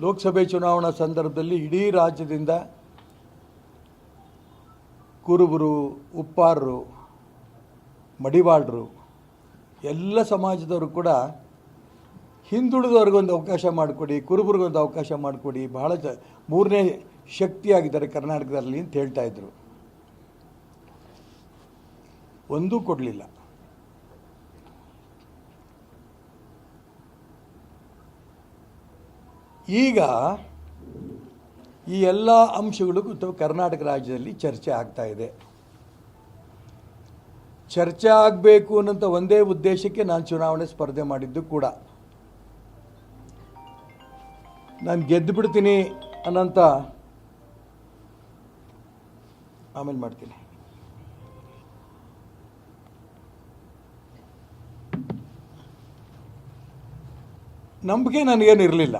ಲೋಕಸಭೆ ಚುನಾವಣಾ ಸಂದರ್ಭದಲ್ಲಿ ಇಡೀ ರಾಜ್ಯದಿಂದ ಕುರುಬರು, ಉಪ್ಪಾರರು, ಮಡಿವಾಳರು, ಎಲ್ಲ ಸಮಾಜದವರು ಕೂಡ ಹಿಂದುಳಿದವ್ರಿಗೊಂದು ಅವಕಾಶ ಮಾಡಿಕೊಡಿ, ಕುರುಬರಿಗೊಂದು ಅವಕಾಶ ಮಾಡಿಕೊಡಿ, ಬಹಳ ಜ ಮೂರನೇ ಶಕ್ತಿಯಾಗಿದ್ದಾರೆ ಕರ್ನಾಟಕದಲ್ಲಿ ಅಂತ ಹೇಳ್ತಾ ಇದ್ರು. ಒಂದೂ ಕೊಡಲಿಲ್ಲ. ಈಗ ಈ ಎಲ್ಲ ಅಂಶಗಳು ಕರ್ನಾಟಕ ರಾಜ್ಯದಲ್ಲಿ ಚರ್ಚೆ ಆಗ್ತಾ ಇದೆ. ಚರ್ಚೆ ಆಗಬೇಕು ಅನ್ನೋಂಥ ಒಂದೇ ಉದ್ದೇಶಕ್ಕೆ ನಾನು ಚುನಾವಣೆ ಸ್ಪರ್ಧೆ ಮಾಡಿದ್ದು ಕೂಡ. ನಾನು ಗೆದ್ದು ಬಿಡ್ತೀನಿ ಅನ್ನೋಂಥ ಆಮೇಲೆ ಮಾಡ್ತೀನಿ. ನಂಬಿಕೆ ನನಗೇನು ಇರಲಿಲ್ಲ.